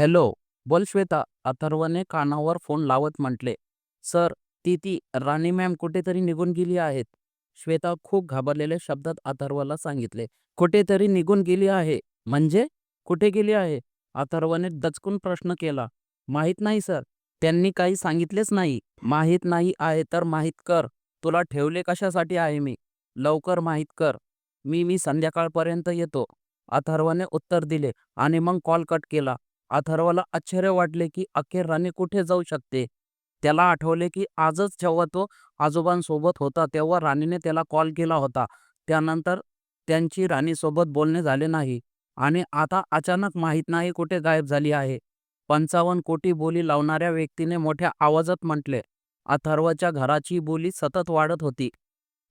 Hello बोल श्वेता. अथर्वने कानावर phone लावत म्हटले सर ती ती राणी मॅम कुठेतरी निघून गेली आहेत. श्वेता खूप घाबरलेल्या शब्दात अथर्वला सांगितले कुठेतरी निघून गेली आहे. म्हणजे? कुठे गेली आहे? अथर्वने दचकून प्रश्न केला माहीत नाही सर. त्यांनी काही सांगितलेच नाही. माहीत नाही आहे तर माहीत कर. तुला ठेवले कशासाठी आहे मी? लवकर माहीत कर. मी मी संध्याकाळपर्यंत येतो. अथर्वने उत्तर दिले आणि मग कॉल कट केला अथर्वला आश्चर्य वाटले की अखेर राणी कुठे जाऊ शकते? त्याला आठवले की आजच जेव्हा तो आजोबांसोबत होता तेव्हा राणीने त्याला कॉल केला होता. त्यानंतर त्यांची राणीसोबत बोलणे झाले नाही आणि आता अचानक माहीत नाही कुठे गायब झाली आहे. पंचावन्न कोटी बोली लावणाऱ्या व्यक्तीने मोठ्या आवाजात म्हटले अथर्वच्या घराची बोली सतत वाढत होती.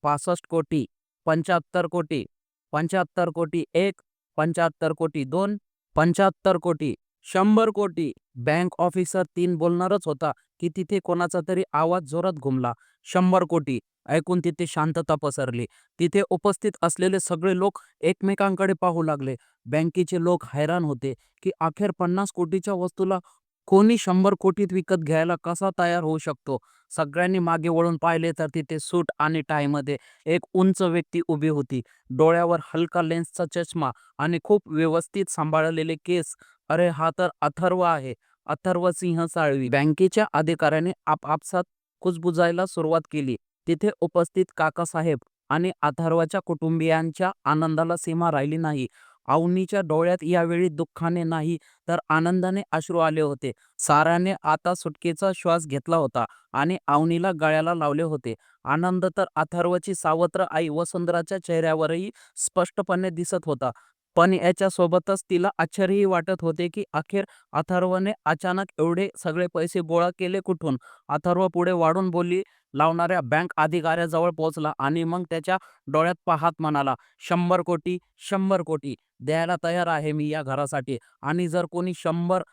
पासष्ट कोटी पंच्याहत्तर कोटी पंच्याहत्तर कोटी एक पंच्याहत्तर कोटी दोन पंच्याहत्तर कोटी शंभर कोटी बँक ऑफिसर तीन बोलणारच होता की तिथे कोणाचा तरी आवाज जोरात घुमला. शंभर कोटी ऐकून तिथे शांतता पसरली. तिथे उपस्थित असलेले सगळे लोक एकमेकांकडे पाहू लागले. बँकेचे लोक हैराण होते की अखेर पन्नास कोटीच्या वस्तूला कोणी शंभर कोटीत विकत घ्यायला कसा तयार होऊ शकतो? सगळ्यांनी मागे वळून पाहिले तर तिथे सूट आणि टायमध्ये एक उंच व्यक्ती उभी होती. डोळ्यावर हलका लेन्सचा चष्मा आणि खूप व्यवस्थित सांभाळलेले केस अरे हा तर अथर्व आहे. अथर्व सिंह साळवी बँकेच्या अधिकाऱ्याने आपापसात कुजबुजायला सुरुवात केली. तिथे उपस्थित काकासाहेब आणि अथर्वच्या कुटुंबियांच्या आनंदाला सीमा राहिली नाही. अवनीच्या डोळ्यात यावेळी दुःखाने नाही तर आनंदाने अश्रू आले होते. साराने आता सुटकेचा श्वास घेतला होता आणि अवनीला गळ्याला लावले होते. आनंद तर अथर्वची सावत्र आई वसुंधराच्या चेहऱ्यावरही स्पष्टपणे दिसत होता. पण याच्या सोबतच तिला आश्चर्यही वाटत होते की अखेर अथर्वने अचानक एवढे सगळे पैसे गोळा केले कुठून? अथर्व पुढे वाढून बोली लावणाऱ्या बँक अधिकाऱ्याजवळ पोहोचला आणि मग त्याच्या डोळ्यात पाहत म्हणाला शंभर कोटी शंभर कोटी द्यायला तयार आहे मी या घरासाठी आणि जर कोणी शंभर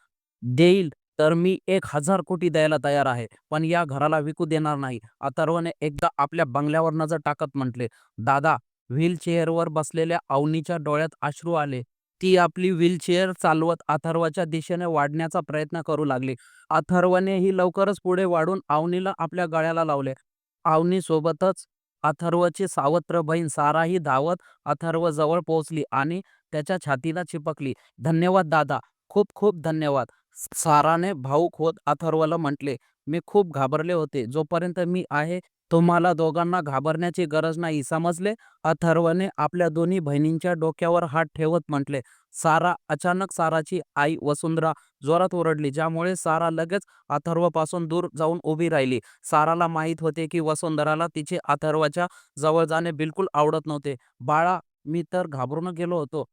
देईल तर मी एक हजार कोटी द्यायला तयार आहे पण या घराला विकू देणार नाही. अथर्वने एकदा आपल्या बंगल्यावर नजर टाकत म्हटले दादा व्हीलचेअरवर बसलेल्या अवनीच्या डोळ्यात अश्रू आले. ती आपली व्हीलचेअर चालवत अथर्वच्या दिशेने वाढण्याचा प्रयत्न करू लागली. अथर्वनेही लवकरच पुढे वाढून अवनीला आपल्या गळ्याला लावले. अवनी सोबतच अथर्वची सावत्र बहीण साराही धावत अथर्व जवळ पोहोचली आणि त्याच्या छातीला चिपकली. धन्यवाद दादा. खूप खूप धन्यवाद. साराने भाऊक होत अथर्वला म्हटले मी खूप घाबरले होते. जोपर्यंत मी आहे तुम्हाला दोघांना घाबरण्याची गरज नाही समजले? अथर्वने आपल्या दोन्ही बहिणींच्या डोक्यावर हात ठेवत म्हटले सारा अचानक साराची आई वसुंधरा जोरात ओरडली ज्यामुळे सारा लगेच अथर्वपासून दूर जाऊन उभी राहिली. साराला माहीत होते की वसुंधराला तिचे अथर्वच्या जवळ जाणे बिलकुल आवडत नव्हते. बाळा मी तर घाबरून गेलो होतो.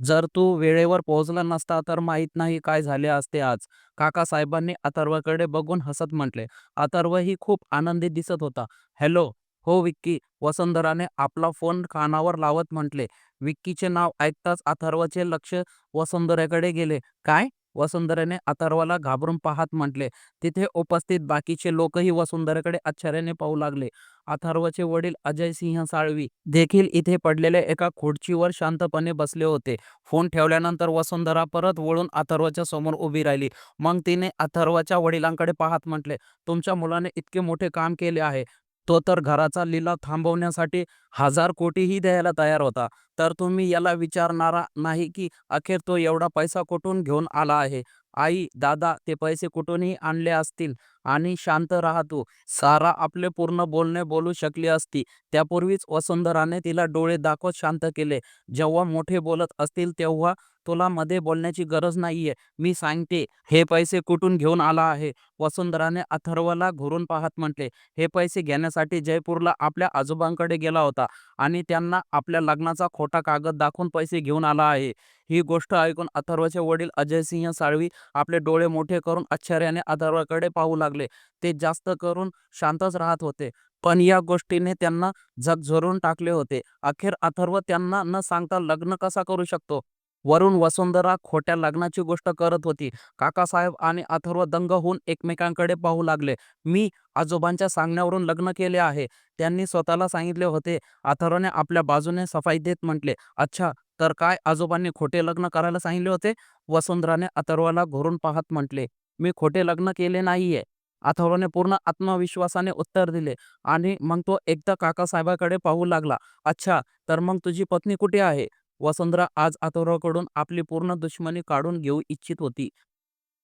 जर तू वेळेवर पोहोचला नसता तर माहीत नाही काय झाले असते आज. काकासाहेबांनी अथर्वकडे बघून हसत म्हटले अथर्व ही खूप आनंदी दिसत होता. हॅलो हो विक्की वसुंधराने आपला फोन कानावर लावत म्हटले. विक्कीचे नाव ऐकताच अथर्वचे लक्ष वसुंधऱ्याकडे गेले. काय? वसुंधराने अथर्वाला घाबरून पाहत म्हटले. तिथे उपस्थित बाकीचे लोकही वसुंधऱ्याकडे आश्चर्याने पाहू लागले. अथर्वचे वडील अजय सिंह साळवी देखील इथे पडलेल्या एका खुर्चीवर शांतपणे बसले होते. फोन ठेवल्यानंतर वसुंधरा परत वळून अथर्वच्या समोर उभी राहिली. मग तिने अथर्वच्या वडिलांकडे पाहत म्हटले तुमच्या मुलाने इतके मोठे काम केले आहे. तो तर घराचा लिलाव थांबवण्यासाठी हजार कोटीही द्यायला तयार होता. तर तुम्ही याला विचारणारा नाही की अखेर तो एवढा पैसा कुठून घेऊन आला आहे? आई दादा ते पैसे कुठूनही आणले असतील आणि शांत राहतो सारा आपले पूर्ण बोलणे बोलू शकली असती. त्यापूर्वीच वसुंधराने तिला डोळे दाखवत शांत केले. जेव्हा मोठे बोलत असतील तेव्हा तुला मध्ये बोलण्याची गरज नाहीये. मी सांगते हे पैसे कुठून घेऊन आला आहे? वसुंधराने अथर्वला घुरून पाहत म्हटले हे पैसे घेण्यासाठी जयपूरला आपल्या आजोबांकडे गेला होता आणि त्यांना आपल्या लग्नाचा खोटा कागद दाखवून पैसे घेऊन आला आहे. ही गोष्ट ऐकून अथर्वचे वडील अजयसिंह साळवी आपले डोळे मोठे करून आश्चर्याने अथर्वकडे पाहू लागले. ते जास्त करून शांतच राहत होते पण या गोष्टीने त्यांना झकझरून टाकले होते. अखेर अथर्व त्यांना न सांगता लग्न कसा करू शकतो? वरून वसुंधरा खोट्या लग्नाची गोष्ट करत होती. काकासाहेब आणि अथर्व दंग होऊन एकमेकांकडे पाहू लागले. मी आजोबांच्या सांगण्यावरून लग्न केले आहे. त्यांनी स्वतःला सांगितले होते. अथर्वने आपल्या बाजूने सफाई देत म्हटले अच्छा तर काय आजोबांनी खोटे लग्न करायला सांगितले होते? वसुंधराने अथर्वाला घोरून पाहत म्हटले मी खोटे लग्न केले नाहीये. अथर्वने पूर्ण आत्मविश्वासाने उत्तर दिले आणि मग तो एकदा काकासाहेबाकडे पाहू लागला अच्छा तर मग तुझी पत्नी कुठे आहे? वसुंधरा आज अथर्वकडून आपली पूर्ण दुश्मनी काढून घेऊ इच्छित होती.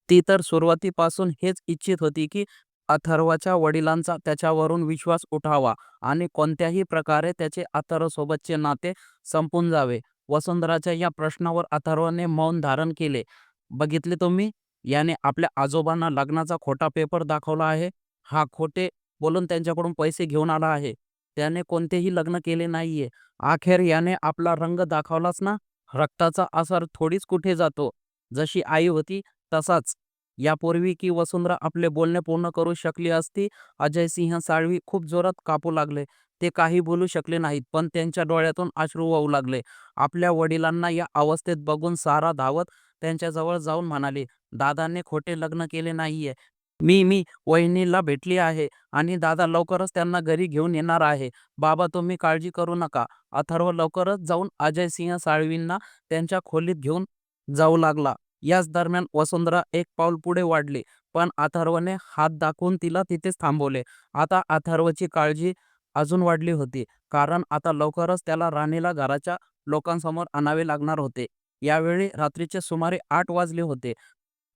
ती तर सुरुवातीपासून हेच इच्छित होती की अथर्वच्या वडिलांचा त्याच्यावरून विश्वास उठावा आणि कोणत्याही प्रकारे त्याचे अथर्वसोबतचे नाते संपून जावे. वसुंधराच्या या प्रश्नावर अथर्वने मौन धारण केले. बघितले तुम्ही? याने आपल्या आजोबांना लग्नाचा खोटा पेपर दाखवला आहे. हा खोटे बोलून त्यांच्याकडून पैसे घेऊन आला आहे. त्याने कोणतेही लग्न केले नाहीये. अखेर याने आपला रंग दाखवलाच ना. रक्ताचा असर थोडीच कुठे जातो. जशी आई होती तसाच. यापूर्वी की वसुंधरा आपले बोलणे पूर्ण करू शकली असती अजय सिंह साळवी खूप जोरात कापू लागले. ते काही बोलू शकले नाहीत पण त्यांच्या डोळ्यातून अश्रू वाहू लागले. आपल्या वडिलांना या अवस्थेत बघून सारा धावत त्यांच्याजवळ जाऊन म्हणाले दादाने खोटे लग्न केले नाहीये. मी मी वहिनीला भेटली आहे आणि दादा लवकरच त्यांना घरी घेऊन येणार आहे. बाबा तुम्ही काळजी करू नका. अथर्व लवकरच जाऊन अजय सिंह साळवींना त्यांच्या खोलीत घेऊन जाऊ लागला. याच दरम्यान वसुंधरा एक पाऊल पुढे वाढली पण अथर्वने हात दाखवून तिला तिथेच थांबवले. आता अथर्वची काळजी अजून वाढली होती कारण आता लवकरच त्याला राणीला घराच्या लोकांसमोर आणावे लागणार होते. यावेळी रात्रीचे सुमारे आठ वाजले होते.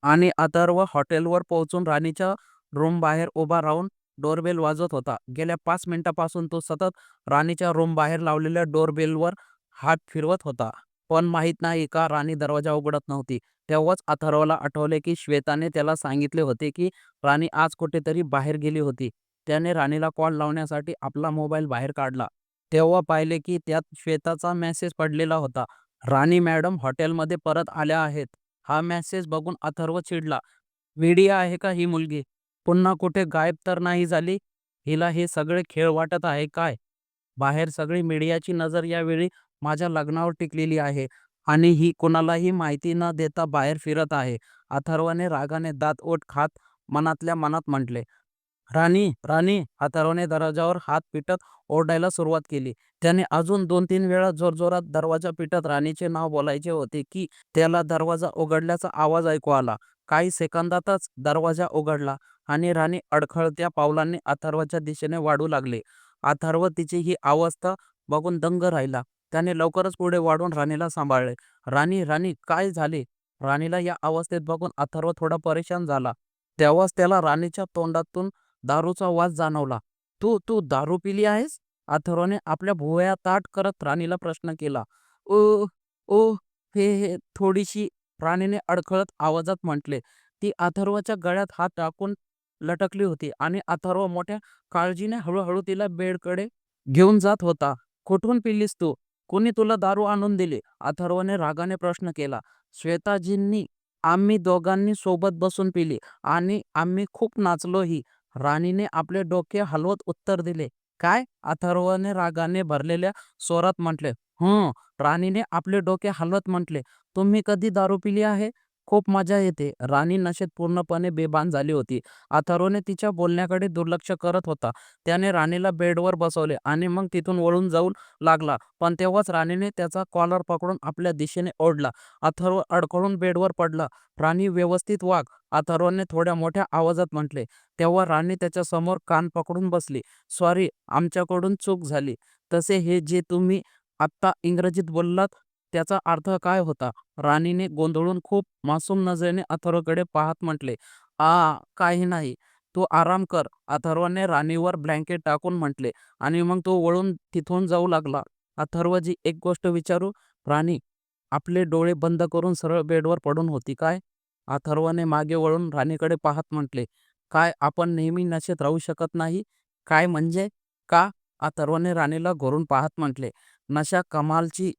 आणि अथर्व हॉटेलवर पोहोचून राणीच्या रूम बाहेर उभा राहून डोरबेल वाजवत होता. गेल्या पाच मिनिटापासून तो सतत राणीच्या रूम बाहेर लावलेल्या डोरबेलवर हात फिरवत होता. पण माहीत नाही का राणी दरवाजा उघडत नव्हती. तेव्हाच अथर्वला आठवले की श्वेताने त्याला सांगितले होते की राणी आज कुठेतरी बाहेर गेली होती. त्याने राणीला कॉल लावण्यासाठी आपला मोबाईल बाहेर काढला. तेव्हा पाहिले की त्यात श्वेताचा मेसेज पडलेला होता. राणी मॅडम हॉटेलमध्ये परत आल्या आहेत. हा मेसेज बघून अथर्व चिडला वेडी आहे का ही मुलगी? पुन्हा कुठे गायब तर नाही झाली? हिला हे सगळे खेळ वाटत आहे काय? बाहेर सगळी मीडियाची नजर यावेळी माझ्या लग्नावर टिकलेली आहे आणि ही कोणालाही माहिती न देता बाहेर फिरत आहे. अथर्वने रागाने दात ओठ खात मनातल्या मनात म्हटले राणी राणी अथर्वने दरवाजावर हात पिटत ओरडायला सुरुवात केली. त्याने अजून दोन तीन वेळा जोरजोरात दरवाजा पिटत राणीचे नाव बोलायचे होते की त्याला दरवाजा उघडल्याचा आवाज ऐकू आला. काही सेकंदातच दरवाजा उघडला आणि राणी अडखळत्या पावलांनी अथर्वच्या दिशेने वाढू लागले. अथर्व तिची ही अवस्था बघून दंग राहिला. त्याने लवकरच पुढे वाढून राणीला सांभाळले. राणी राणी काय झाले? राणीला या अवस्थेत बघून अथर्व थोडा परेशान झाला. तेव्हाच त्याला राणीच्या तोंडातून दारूचा वास जाणवला. तू तू दारू पिली आहेस? अथर्वने आपल्या भुवया ताट करत राणीला प्रश्न केला. ओ ओ हे हे थोडीशी राणीने अडखळत आवाजात म्हटले. ती अथर्वच्या गळ्यात हात टाकून लटकली होती आणि अथर्व मोठ्या काळजीने हळूहळू तिला बेडकडे घेऊन जात होता. कुठून पिलीस तू? कोणी तुला दारू आणून दिली? अथर्वने रागाने प्रश्न केला. श्वेताजींनी आम्ही दोघांनी सोबत बसून पिली आणि आम्ही खूप नाचलोही राणीने आपले डोके हलवत उत्तर दिले. काय? अथर्वने रागाने भरलेल्या स्वरात म्हटले हं. राणीने आपले डोके हलवत म्हटले तुम्ही कधी दारू पिली आहे? खूप मजा येते. राणी नशेत पूर्णपणे बेभान झाली होती. अथर्वने तिच्या बोलण्याकडे दुर्लक्ष करत होता. त्याने राणीला बेडवर बसवले आणि मग तिथून वळून जाऊ लागला. पण तेव्हाच राणीने त्याचा कॉलर पकडून आपल्या दिशेने ओढला. अथर्व अडखळून बेडवर पडला. राणी व्यवस्थित वाघ अथर्वने थोड्या मोठ्या आवाजात म्हटले. तेव्हा राणी त्याच्यासमोर कान पकडून बसली. सॉरी आमच्याकडून चूक झाली. तसे हे जे तुम्ही आत्ता इंग्रजीत बोललात त्याचा अर्थ काय होता? राणीने गोंधळून खूप मासूम नजरेने अथर्वकडे पाहत म्हटले आ काही नाही. तू आराम कर. अथर्वने राणीवर ब्लँकेट टाकून म्हटले आणि मग तो वळून तिथून जाऊ लागला. अथर्वजी एक गोष्ट विचारू? राणी आपले डोळे बंद करून सरळ बेडवर पडून होती काय? अथर्वने मागे वळून राणीकडे पाहत म्हटले काय आपण नेहमी नशेत राहू शकत नाही? काय म्हणजे? का? अथर्वने राणीला घोरून पाहत म्हटले नशा कमालची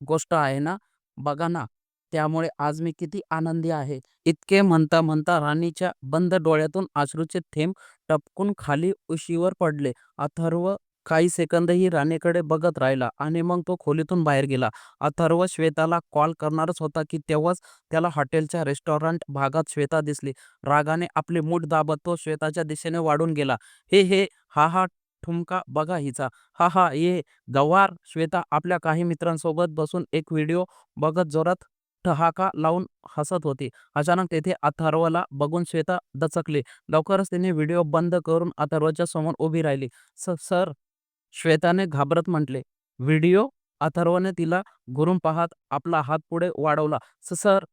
गोष्ट आहे ना बघा ना त्यामुळे आज मी किती आनंदी आहे. इतके म्हणता म्हणता राणीच्या बंद डोळ्यातून अश्रूचे थेंब टपकून खाली उशीवर पडले. अथर्व काही सेकंदही राणीकडे बघत राहिला आणि मग तो खोलीतून बाहेर गेला. अथर्व श्वेताला कॉल करणारच होता की तेव्हाच त्याला हॉटेलच्या रेस्टॉरंट भागात श्वेता दिसली. रागाने आपले मूठ दाबत तो श्वेताच्या दिशेने वाढून गेला. हे हे हा हा ठुमका बघा हिचा. हा हा ये गवार श्वेता आपल्या काही मित्रांसोबत बसून एक व्हिडिओ बघत जोरात ठहाका लावून हसत होती. अचानक तेथे अथर्वला बघून श्वेता दचकली. लवकरच तिने व्हिडिओ बंद करून अथर्वच्या समोर उभी राहिली. स सर श्वेताने घाबरत म्हटले. व्हिडिओ? अथर्वने तिला घुरून पाहत आपला हात पुढे वाढवला. "स- सर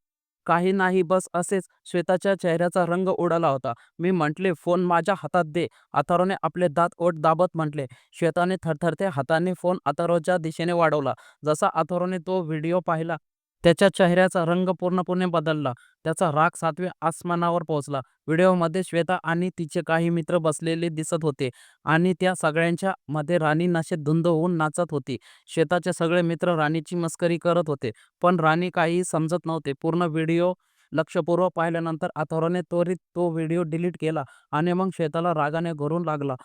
काही नाही बस असेच श्वेताच्या चेहऱ्याचा रंग उडाला होता. मी म्हटले फोन माझ्या हातात दे. अथारोने आपले दात ओठ दाबत म्हटले. श्वेताने थरथरत्या हाताने फोन अथारोच्या दिशेने वाढवला. जसा अथारोने तो व्हिडिओ पाहिला त्याच्या चेहऱ्याचा रंग पूर्णपणे बदलला. त्याचा राग सातव्या आसमानावर पोहोचला. व्हिडिओमध्ये श्वेता आणि तिचे काही मित्र बसलेले दिसत होते आणि त्या सगळ्यांच्या मध्ये राणी नशेत धुंद होऊन नाचत होती. श्वेताचे सगळे मित्र राणीची मस्करी करत होते पण राणी काही समजत नव्हते. पूर्ण व्हिडिओ लक्षपूर्वक पाहिल्यानंतर अथर्वने त्वरित तो व्हिडिओ डिलीट केला आणि मग श्वेताला रागाने घरून लागला.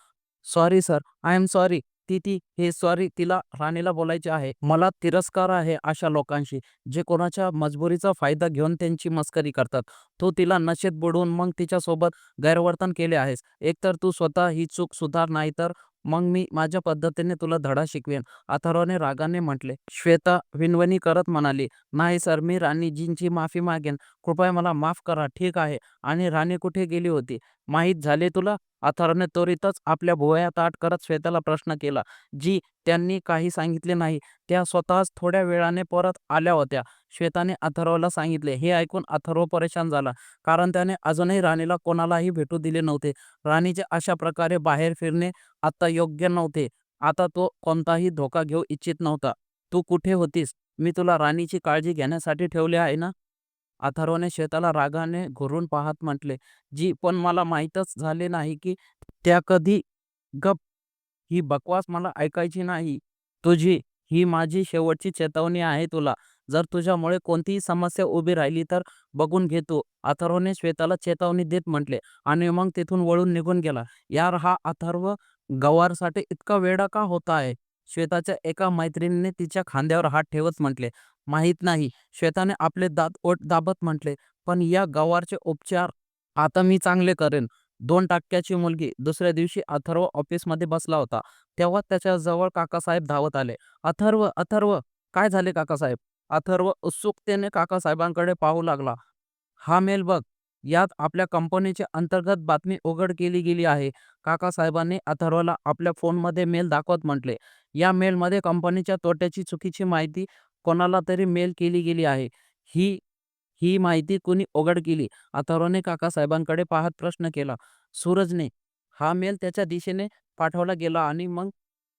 Sorry sir I am sorry. ती ती हे सॉरी तिला राणीला बोलायचे आहे मला तिरस्कार आहे अशा लोकांशी जे कोणाच्या मजबुरीचा फायदा घेऊन त्यांची मस्करी करतात. तू तिला नशेत बुडवून मग तिच्यासोबत गैरवर्तन केले आहेस. एकतर तू स्वतः ही चूक सुधार नाही तर मग मी माझ्या पद्धतीने तुला धडा शिकवेन अथर्वने रागाने म्हटले. श्वेता विनवणी करत म्हणाली नाही सर मी राणीजींची माफी मागेन. कृपया मला माफ करा ठीक आहे. आणि राणी कुठे गेली होती? माहीत झाले तुला? अथर्वने त्वरितच आपल्या भुवया ताट करत श्वेताला प्रश्न केला जी त्यांनी काही सांगितले नाही त्या स्वतःच थोड्या वेळाने परत आल्या होत्या. श्वेताने अथर्वला सांगितले हे ऐकून अथर्व परेशान झाला कारण त्याने अजूनही राणीला कोणालाही भेटू दिले नव्हते. राणीचे अशा प्रकारे बाहेर फिरणे आता योग्य नव्हते. आता तो कोणताही धोका घेऊ इच्छित नव्हता. तू कुठे होतीस? मी तुला राणीची काळजी घेण्यासाठी ठेवले आहे ना? अथर्वने श्वेताला रागाने घुरून पाहत म्हटले जी पण मला माहीतच झाले नाही की त्या कधी गप ही बकवास मला ऐकायची नाही. तुझी ही माझी शेवटची चेतावणी आहे तुला. जर तुझ्यामुळे कोणतीही समस्या उभी राहिली तर बघून घेतो अथर्वने श्वेताला चेतावणी देत म्हटले आणि मग तिथून वळून निघून गेला. यार हा अथर्व गवारसाठी इतका वेडा का होता आहे श्वेताच्या एका मैत्रिणीने तिच्या खांद्यावर हात ठेवत म्हटले माहीत नाही. श्वेताने आपले दात ओट दाबत म्हटले पण या गवारचे उपचार आता मी चांगले करेन. दोन टाक्याची मुलगी दुसऱ्या दिवशी अथर्व ऑफिसमध्ये बसला होता. तेव्हा त्याच्याजवळ काकासाहेब धावत आले. अथर्व अथर्व काय झाले काकासाहेब? अथर्व उत्सुकतेने काकासाहेबांकडे पाहू लागला. हा मेल बघ. यात आपल्या कंपनीची अंतर्गत बातमी उघड केली गेली आहे. काकासाहेबांनी अथर्वला आपल्या फोनमध्ये मेल दाखवत म्हटले. या मेलमध्ये कंपनीच्या तोट्याची चुकीची माहिती कोणाला तरी मेल केली गेली आहे. ही ही माहिती कुणी उघड केली? अथर्वने काकासाहेबांकडे पाहत प्रश्न केला. सूरजने हा मेल त्याच्या दिशेने पाठवला गेला आणि मग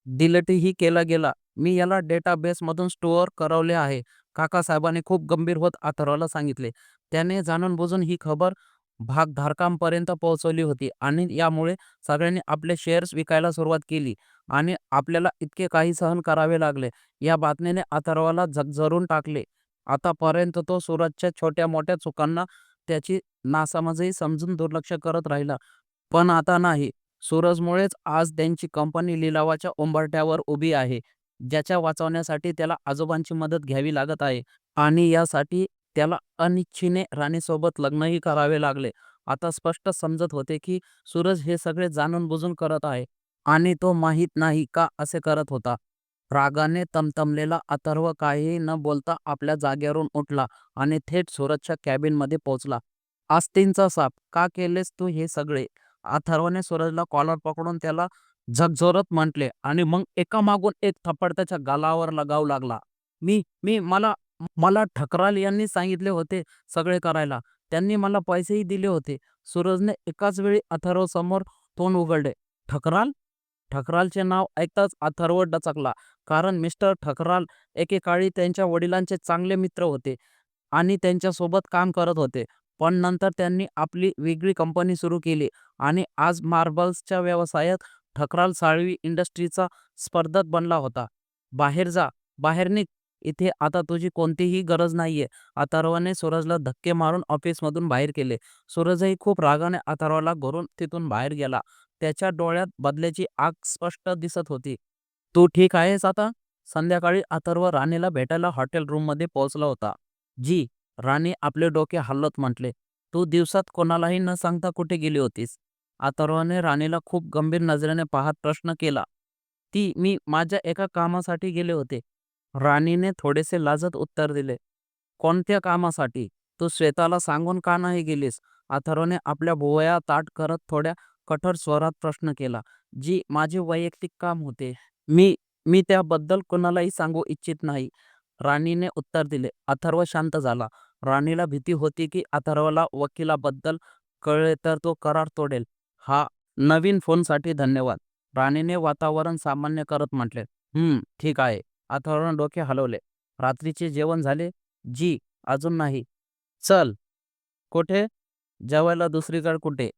डिलीटही केला गेला. मी याला डेटाबेसमधून स्टोअर करवले आहे. काकासाहेबांनी खूप गंभीर होत अथर्वला सांगितले. त्याने जाणून बुजून ही खबर भागधारकांपर्यंत पोहोचवली होती आणि यामुळे सगळ्यांनी आपले शेअर्स विकायला सुरुवात केली आणि आपल्याला इतके काही सहन करावे लागले. या बातमीने अथर्वला झगझरून टाकले. आतापर्यंत तो सूरजच्या छोट्या मोठ्या चुकांना त्याची नासमजही समजून दुर्लक्ष करत राहिला. पण आता नाही. सूरजमुळेच आज त्यांची कंपनी लिलावाच्या उंबरठ्यावर उभी आहे ज्याच्या वाचवण्यासाठी त्याला आजोबांची मदत घ्यावी लागत आहे आणि यासाठी त्याला अनिच्छेने राणीसोबत लग्नही करावे लागले. आता स्पष्ट समजत होते की सूरज हे सगळे जाणून बुजून करत आहे आणि तो माहीत नाही का असे करत होता. रागाने तमतमलेला अथर्व काहीही न बोलता आपल्या जागेवरून उठला आणि थेट सूरजच्या कॅबिनमध्ये पोहोचला. आस्तींचा साप का केलेस तू हे सगळे? अथर्वने सूरजला कॉलर पकडून त्याला झकझोरत म्हटले आणि मग एका मागून एक थप्पड त्याच्या गालावर लगावू लागला. मी मी मला मला ठकराल यांनी सांगितले होते सगळे करायला. त्यांनी मला पैसेही दिले होते. सूरजने एकाच वेळी अथर्व समोर तोंड उघडले. ठकराल? ठकरालचे नाव ऐकताच अथर्व डचकला. कारण मिस्टर ठकराल एकेकाळी त्यांच्या वडिलांचे चांगले मित्र होते आणि त्यांच्यासोबत काम करत होते. पण नंतर त्यांनी आपली वेगळी कंपनी सुरू केली आणि आज मार्बल्सच्या व्यवसायात ठकराल साळवी इंडस्ट्रीचा स्पर्धक बनला होता. बाहेर जा. बाहेर निघ. इथे आता तुझी कोणतीही गरज नाहीये. अथर्वाने सूरजला धक्के मारून ऑफिसमधून बाहेर केले. सूरजही खूप रागाने अथर्वाला घरून तिथून बाहेर गेला. त्याच्या डोळ्यात बदल्याची आग स्पष्ट दिसत होती. तू ठीक आहेस आता? संध्याकाळी अथर्व राणीला भेटायला हॉटेल रूममध्ये पोहोचला होता. जी राणी आपले डोके हल्लत म्हटले. तू दिवसात कोणालाही न सांगता कुठे गेली होतीस? अथर्वाने राणीला खूप गंभीर नजरेने पाहत प्रश्न केला. ती मी माझ्या एका कामासाठी गेले होते. राणीने थोडेसे लाजत उत्तर दिले कोणत्या कामासाठी? तू श्वेताला सांगून का नाही गेलीस? अथर्वने आपल्या भुवया ताट करत थोड्या कठोर स्वरात प्रश्न केला जी माझे वैयक्तिक काम होते मी मी त्याबद्दल कोणालाही सांगू इच्छित नाही. राणीने उत्तर दिले अथर्व शांत झाला. राणीला भीती होती की अथर्वला वकिलाबद्दल कळले तर तो करार तोडेल. हा नवीन फोनसाठी धन्यवाद. राणीने वातावरण सामान्य करत म्हटले हम्म ठीक आहे. आथावरून डोके हलवले. रात्रीचे जेवण झाले. जी अजून नाही. चल. कुठे? जेवायला दुसरीकडे कुठे?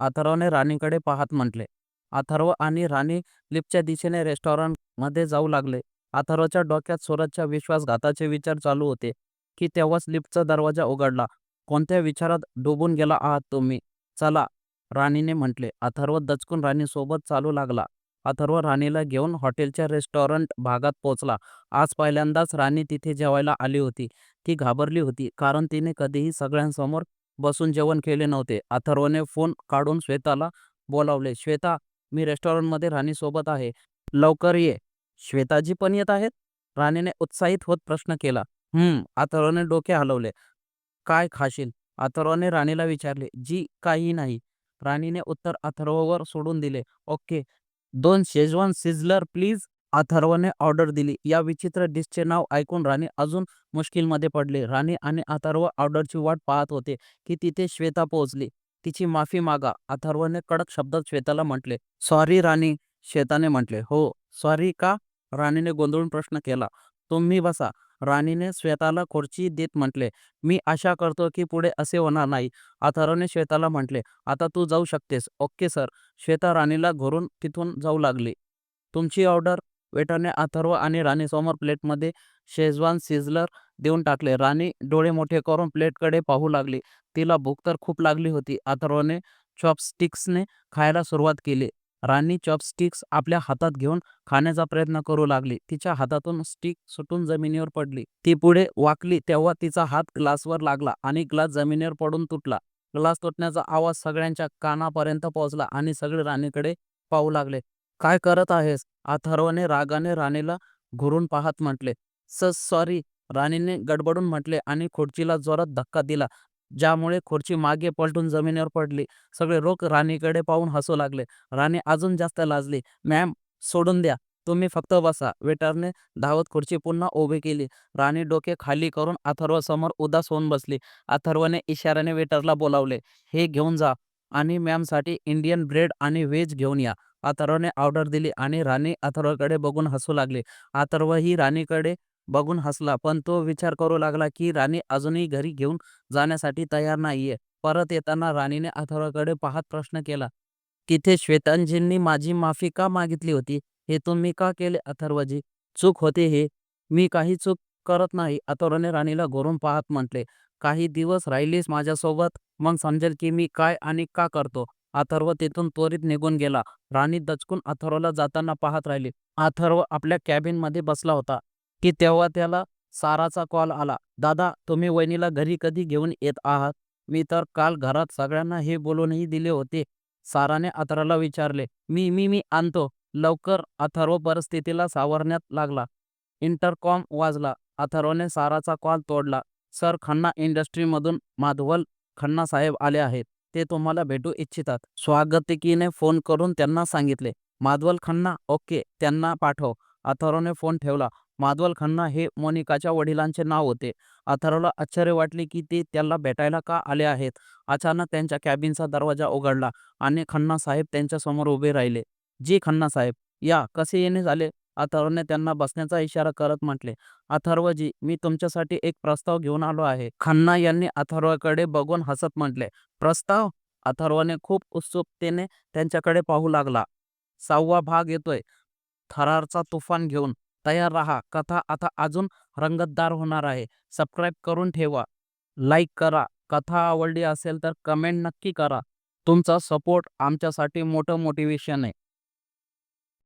अथर्वने राणीकडे पाहत म्हटले. अथर्व आणि राणी लिफ्टच्या दिशेने रेस्टॉरंटमध्ये जाऊ लागले. अथर्वच्या डोक्यात सूरजच्या विश्वासघाताचे विचार चालू होते की तेव्हाच लिफ्टचा दरवाजा उघडला. कोणत्या विचारात डुबून गेला आहात तुम्ही? चला राणीने म्हटले. अथर्व दचकून राणीसोबत चालू लागला. अथर्व राणीला घेऊन हॉटेलच्या रेस्टॉरंट भागात पोहोचला. आज पहिल्यांदाच राणी तिथे जेवायला आली होती. ती घाबरली होती कारण तिने कधीही सगळ्यांसमोर बसून जेवण केले नव्हते. अथर्वने फोन काढून श्वेताला बोलावले श्वेता मी रेस्टॉरंटमध्ये राणीसोबत आहे. लवकर ये. श्वेताजी पण येत आहेत? राणीने उत्साहित होत प्रश्न केला. हम्म. अथर्वने डोके हलवले. काय खाशील? अथर्वने राणीला विचारले. जी काही नाही. राणीने उत्तर अथर्ववर सोडून दिले. ओके. दोन शेजवान सिझलर प्लीज अथर्वने ऑर्डर दिली. या विचित्र डिशचे नाव ऐकून राणी अजून मुश्किलमध्ये पडली. राणी आणि अथर्व ऑर्डरची वाट पाहत होते की तिथे श्वेता पोहोचली. तिची माफी मागा. अथर्वने कडक शब्दात श्वेताला म्हटले सॉरी राणी श्वेताने म्हटले. हो सॉरी का? राणीने गोंधळून प्रश्न केला. तुम्ही बसा. राणीने श्वेताला खुर्ची देत म्हटले मी आशा करतो की पुढे असे होणार नाही. अथर्वने श्वेताला म्हटले आता तू जाऊ शकतेस. Okay sir. श्वेता राणीला घरून तिथून जाऊ लागली. तुमची ऑर्डर? वेटरने अथर्व आणि राणीसमोर प्लेटमध्ये शेजवान सिझलर देऊन टाकले. राणी डोळे मोठे करून प्लेटकडे पाहू लागली. तिला भूक तर खूप लागली होती. अथर्वने चॉपस्टिक्सने खायला सुरुवात केली. राणी चॉपस्टिक्स आपल्या हातात घेऊन खाण्याचा प्रयत्न करू लागली. तिच्या हातातून स्टिक सुटून जमिनीवर पडली. ती पुढे वाकली तेव्हा तिचा हात ग्लासवर लागला आणि ग्लास जमिनीवर पडून तुटला. ग्लास तुटण्याचा आवाज सगळ्यांच्या कानापर्यंत पोहोचला आणि सगळे राणीकडे पाहू लागले. काय करत आहेस? अथर्वने रागाने राणीला घुरून पाहत म्हटले. स सॉरी राणीने गडबडून म्हटले आणि खुर्चीला जोरात धक्का दिला. ज्यामुळे खुर्ची मागे पलटून जमिनीवर पडली. सगळे लोक राणीकडे पाहून हसू लागले. राणी अजून जास्त लाजली. मॅम सोडून द्या. तुम्ही फक्त बसा. वेटरने धावत खुर्ची पुन्हा उभी केली. राणी डोके खाली करून अथर्व समोर उदास होऊन बसली. अथर्वने इशाऱ्याने वेटरला बोलावले हे घेऊन जा आणि मॅमसाठी इंडियन ब्रेड आणि व्हेज घेऊन या. अथर्वने ऑर्डर दिली आणि राणी अथर्वकडे बघून हसू लागली. अथर्व ही राणीकडे बघून हसला. पण तो विचार करू लागला की राणी अजूनही घरी घेऊन जाण्यासाठी तयार नाहीये. परत येताना राणीने अथर्वकडे पाहत प्रश्न केला तिथे श्वेतांजींनी माझी माफी का मागितली होती? हे तुम्ही का केले अथर्वजी? चूक होते हे. मी काही चूक करत नाही. अथर्वने राणीला घोरून पाहत म्हटले काही दिवस राहिलीस माझ्यासोबत? मग समजेल की मी काय आणि का करतो. अथर्व तिथून त्वरित निघून गेला. राणी दचकून अथर्वला जाताना पाहत राहिली. अथर्व आपल्या कॅबिनमध्ये बसला होता. की तेव्हा त्याला साराचा कॉल आला दादा तुम्ही वहिनीला घरी कधी घेऊन येत आहात? मी तर काल घरात सगळ्यांना हे बोलूनही दिले होते. साराने अथराला विचारले मी मी मी आणतो. लवकर अथर्व परिस्थितीला सावरण्यात लागला. इंटरकॉम वाजला. अथर्वने साराचा कॉल तोडला. सर खन्ना इंडस्ट्रीमधून माधवल खन्ना साहेब आले आहेत. ते तुम्हाला भेटू इच्छितात. स्वागतिकीने फोन करून त्यांना सांगितले माधवल खन्ना ओके त्यांना पाठव. अथर्वने फोन ठेवला माधवल खन्ना हे मोनिकाच्या वडिलांचे नाव होते. अथर्वला आश्चर्य वाटले की ते त्याला भेटायला का आले आहेत? अचानक त्यांच्या कॅबिनचा दरवाजा उघडला आणि खन्ना साहेब त्यांच्यासमोर उभे राहिले. जी खन्ना साहेब या कसे येणे झाले? अथर्वने त्यांना बसण्याचा इशारा करत म्हटले. अथर्वजी मी तुमच्यासाठी एक प्रस्ताव घेऊन आलो आहे. खन्ना यांनी अथर्वकडे बघून हसत म्हटले. प्रस्ताव? अथर्वने खूप उत्सुकतेने त्यांच्याकडे पाहू लागला. सहावा भाग येतोय. थरारचा तुफान घेऊन. तयार राहा. कथा आता अजून रंगतदार होणार आहे. सबस्क्राईब करून ठेवा. लाईक करा. कथा आवडली असेल तर कमेंट नक्की करा. तुमचा सपोर्ट आमच्यासाठी मोठं मोटिवेशन आहे.